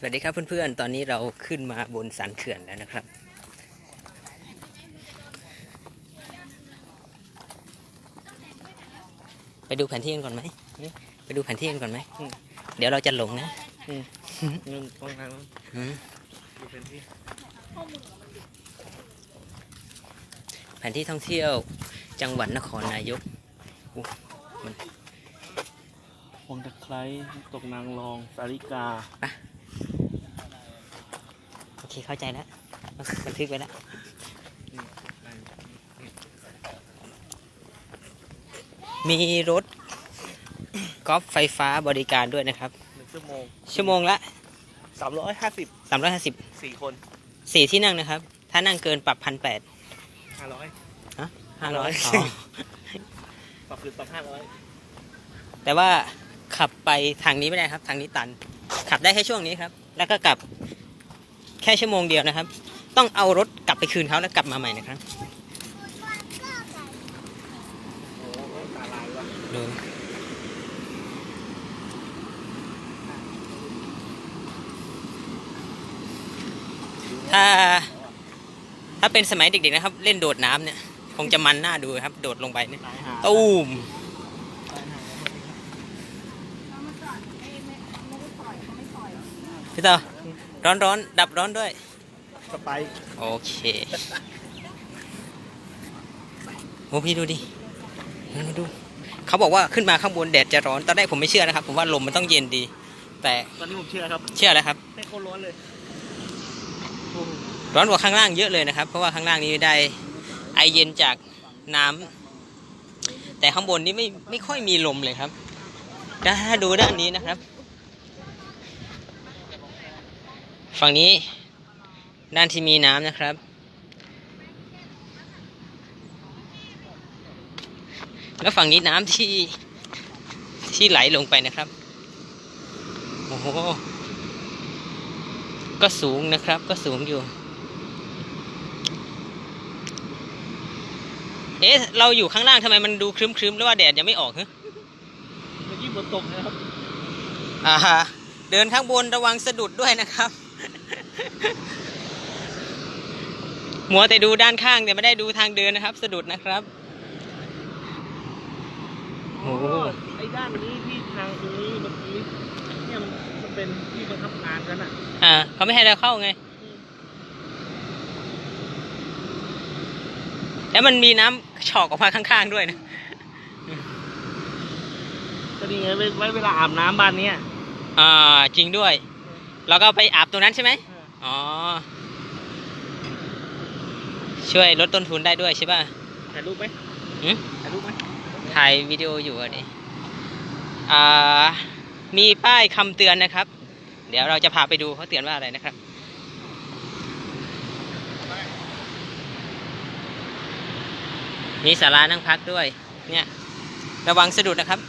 สวัสดีครับเพื่อนๆ ตอนนี้เราขึ้นมาบนสันเขื่อนแล้วนะครับ ไปดูแผนที่กันก่อนไหม ไปดูแผนที่กันก่อนไหมอืมเดี๋ยวเราจะหลงนะนึงตรงทางนั้นอืมดูเป็นที่ แผนที่ท่องเที่ยวจังหวัดนครนายกอู้มันพวงตะไคร้ตกนางรอง สาลิกาโอ เคเข้าใจแล้วบันทึกไว้แล้วมีรถกอล์ฟไฟฟ้าบริการด้วยนะครับ หนึ่งชั่วโมงชั่วโมงละ สามร้อยห้าสิบ350สี่คนสี่ที่นั่งนะครับ ถ้านั่งเกินปรับพันแปดห้าร้อย ห้าร้อยปรับคือปรับห้าร้อยแต่ว่าขับไปทางนี้ไม่ได้ครับ ทางนี้ตัน ขับได้แค่ช่วงนี้ครับ แล้วก็กลับแค่ชั่วโมงเดียวนะครับ ต้องเอารถกลับไปคืนเขาแล้วกลับมาใหม่นะครับดูถ้าถ้าเป็นสมัยเด็กๆนะครับ เล่นโดดน้ำเนี่ย คงจะมันหน่าดูครับ โดดลงไปเนี่ยตูมพี่ต่อ ร้อนร้อนๆดับร้อนด้วย สไปร์โอเคโอ้พี่ดูดิดูดู เขาบอกว่าขึ้นมาข้างบนแดดจะร้อน ตอนแรกผมไม่เชื่อนะครับ ผมว่าลมมันต้องเย็นดี แต่ตอนนี้ผมเชื่อครับเชื่อแล้วครับ ไม่โคตรร้อนเลยโอ้โหร้อนกว่าข้างล่างเยอะเลยนะครับ เพราะว่าข้างล่างนี้ได้ไอเย็นจากน้ำแต่ข้างบนนี้ไม่ไม่ค่อยมีลมเลยครับถ้าถ้าดูด้านนี้นะครับ ฝั่งนี้ด้านที่มีน้ำนะครับ แล้วฝั่งนี้น้ำที่ที่ไหลลงไปนะครับ โอ้โห ก็สูงนะครับ ก็สูงอยู่ เอ๊ะ เราอยู่ข้างล่างทำไมมันดูครึ้มๆแล้วว่าแดดยังไม่ออกฮะเมื่อกี้ฝนตกนะครับ อ่า เดินข้างบนระวังสะดุดด้วยนะครับ มัวแต่ดูด้านข้างแต่ไม่ได้ดูทางเดินนะครับ สะดุดนะครับโอ้โหไอ้ด้านนี้ที่ทางตรงนี้เมื่อกี้เนี่ยมันมันเป็นที่บังคับงานกันอะ อ่า เขาไม่ให้เราเข้าไงแล้วมันมีน้ำฉอกออกมาข้างๆด้วยนะก็นี่ไงไว้ไว้เวลาอาบน้ำบ้านเนี้ยอ่าจริงด้วย แล้วก็ไปอาบตรงนั้นใช่ไหม อ๋อ ช่วยลดต้นทุนได้ด้วยใช่ป่ะ ถ่ายรูปไหมหืม ถ่ายรูปไหมถ่ายวิดีโออยู่อะดิอ่า มีป้ายคำเตือนนะครับ เดี๋ยวเราจะพาไปดูเขาเตือนว่าอะไรนะครับ มีศาลานั่งพักด้วย เนี่ย ระวังสะดุดนะครับ